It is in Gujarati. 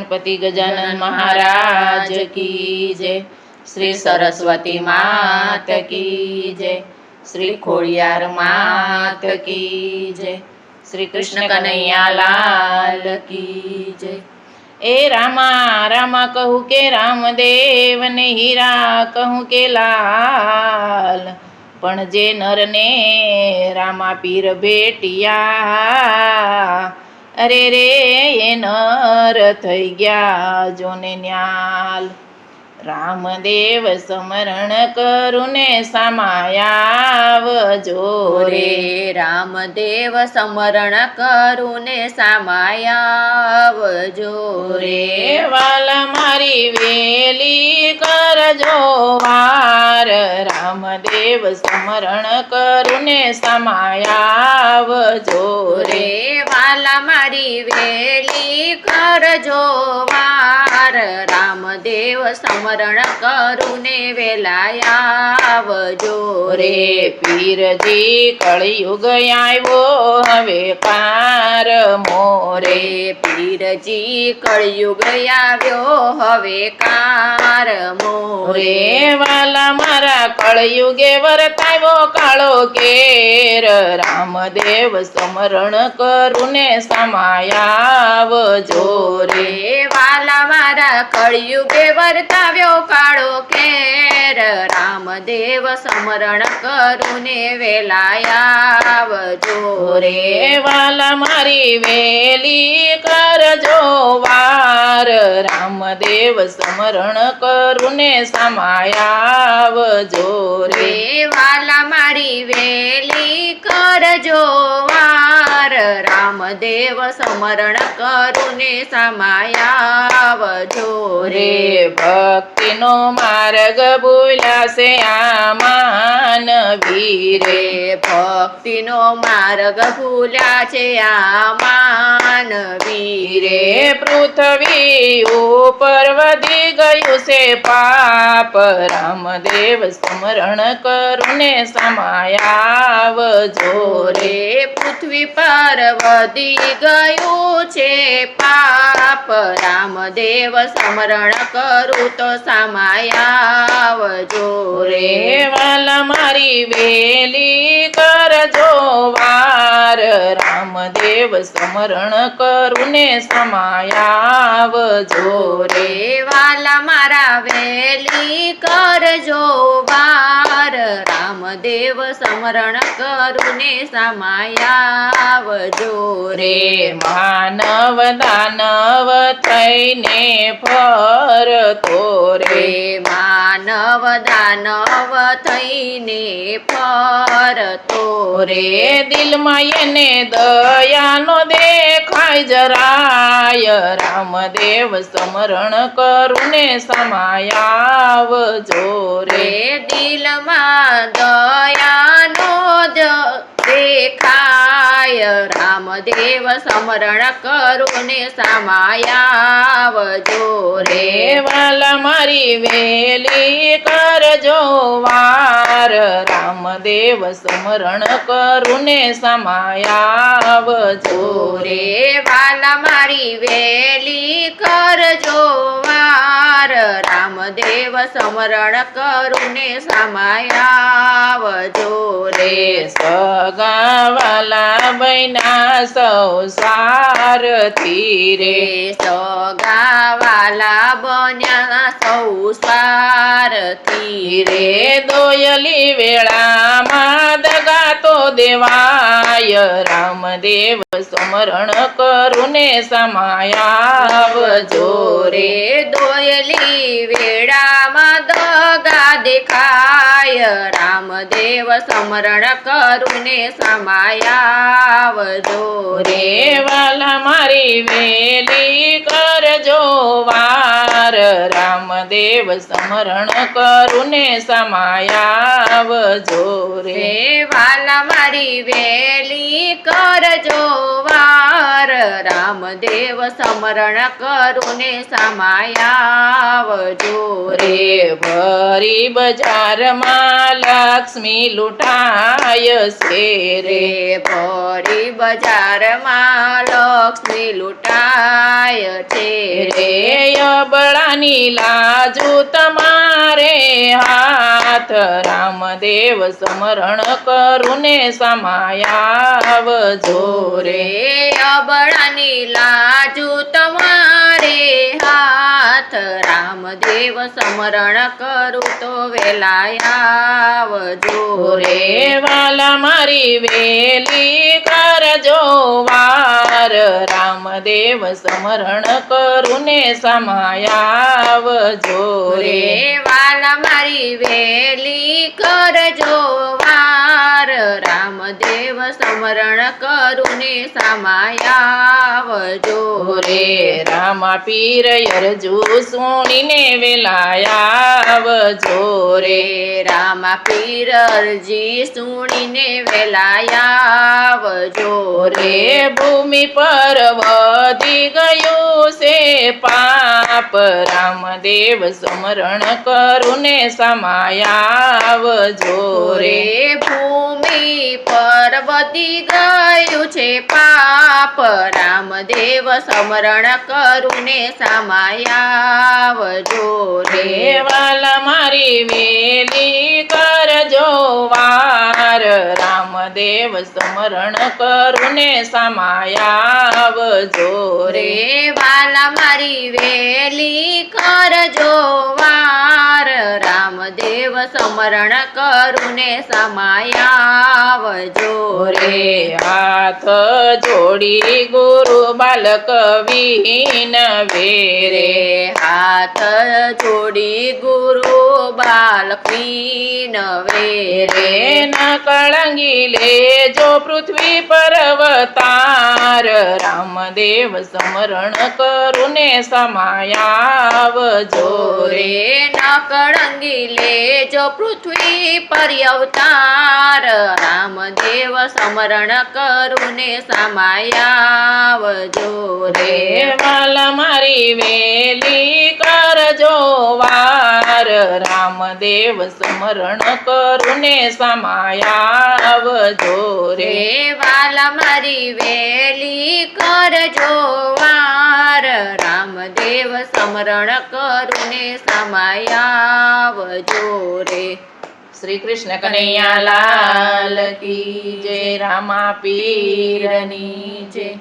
ગણપતિ ગજાનન મહારાજ કી જય. શ્રી સરસ્વતી માત કી જય. શ્રી ખોડિયાર માત કી જય. શ્રી કૃષ્ણ કનૈયા લાલ કી જય. એ રામા રામા કહું કે રામદેવ ને હીરા કહું કે લાલ. પણ જે નરને રામા પીર ભેટિયા અરે રે, એ નર થઈ ગયા જોને ન્યાલ. રામદેવ સ્મરણ કરુને સમાયાવજો રે રામદેવ સ્મરણ કરું ને સામાયાવજો રે. વાલ મારી વેલી કરજો વાર. રામદેવ સ્મરણ કરુને સમાયાવજો રે. વાલ મારી વેલી કરજો વાર. રામદેવ સ્મરણ કરુને વેલાયાવજો રે. પીરજી કળિયુગ આવ્યો હવે પાર મોરે. રે પીરજી કળિયુગ આવ્યો હવે કાર મોરે. વાલા મારા કળયુગે વર્તાવ્યો કાળો કેર. રામદેવ સમરણ કરુને સમાયાવ સમાયાવજો રે રે વાલા મારા કળિયુગે વર્તાવ્યો કાળો કેર. રામદેવ સમરણ કરુને વેલાયાવ જોરે. વાલા મારી વેલી કરજો વાર. રામદેવ સ્મરણ કરુને સમાયાવજો રે. વાલા મારી વેલી કરજો વાર. રામદેવ સમરણ કરુને સમાયાવજો રે. ભક્તિનો માર્ગ ભૂલાશે આમાન વીરે રે ભક્તિનો માર્ગ ભૂલ્યા છે આ માનવી રે પૃથ્વી ઉપર વધી ગયું છે પાપ. રામદેવ સ્મરણ કરુને સમાયાવજો રે. પૃથ્વી પર વધી ગયું છે પાપ. રામદેવ સ્મરણ કરું તો સમાયાવજો રે. વાલા મારી વેલી કરજો. રામદેવ સ્મરણ કરું ને સમાયાવજો રે. વાલા મારા વેલી કરજો વાર રામદેવ સ્મરણ કરું ને સમાયાવજો રે. માનવ દાનવ થઈને ફરતો રે. રે માનવ દાનવ થઈને ફરતો રે દિલમાં એને દયાનો દેખાય જરાય. રામદેવ સ્મરણ કરું ને સમાયાવજો રે. રે દિલમાં દયાનો જ દેખાય રામદેવ સમરણ કરો ને સમાયાવજો રે વાલા મારી વેલી કરજો વાર. રામદેવ સમરણ કરું ને સમાયાવજો. રે વાલા મારી વેલી કરજો વાર. રામદેવ સમરણ કરું ને સમાયાવજો. રે સગાવાલા બૈના સૌ સારથી રે સગાવાલા બન્યા સૌ સ્વાર્થી રે દોયલી વેળામાં દગા તો દેવાય રામદેવ સ્મરણ કરુને સમાયાવજો રે. દોયલી વેળામાં દગા દેખાય રામદેવ સ્મરણ કરુને સમાયાવજો રે. વાલા મારી વેલી કરજો વાર રામદેવ સ્મરણ કરુને સમાયાવજો રે. વાલા મારી મારી વેલી કરજો વાર રામદેવ સમરણ કરુને સમાયાવજો રે. ભરી બજારમાં લક્ષ્મી લૂંટાય છે રે. ભરી બજારમાં લક્ષ્મી લૂંટાય છે રે. અબળાની લાજુ તમારે હાથ રામદેવ સમરણ કરું ને સમાયાવજો રે રે અબળાની લાજુ તમારે હાથ રામદેવ સમરણ કરું તો વેલાયાવજો રે વાલા મારી વેલી કરજો વાર રામદેવ સમરણ કરું ને સમાયાવજો રે રે વાલા મારી વેલી કરજો વાર. રામદેવ સ્મરણ કરુને સમાયાવજો રે. રામા પીર અરજુ સુણીને વેલાયાવજો રે રે રામા પીરજી સુણીને વેલાયાવજો રે ભૂમિ પર વધી ગયું છે પાપ. રામદેવ સ્મરણ કરુને સમાયાવજો રે ભૂમિ પર વધી ગયું છે પાપ. રામદેવ સ્મરણ કરુને સમાયાવજો રે મારી વેલી કરજો વાર રામદેવ સ્મરણ કરુને સમાયાવ જો રે. વાલા મારી વેલી કરજો વાર સમરણ કરુને સમાયાવજો રે. હાથ જોડી ગુરુ બાલક વિન વેરે. રે હાથ જોડી ગુરુ બાલકીન રે રે ન કળંગી લેજો પૃથ્વી પર્વતાર રામદેવ સ્મરણ કરુને સમાયાવજો રે રે. નકળંગી લેજો પૃથ્વી પર અવતાર રામદેવ સ્મરણ કરુને સમાયાવજો રે. મલ વાલા મારી વેલી કરજો વાર રામદેવ સ્મરણ કરુને સમાયાવજો રે. વાલ મારી વેલી કરજો વાર રામદેવ સમરણ કરુને સમાયાવજો રે. શ્રી કૃષ્ણ કનૈયા લાલ કી જય રામા પીરની જય.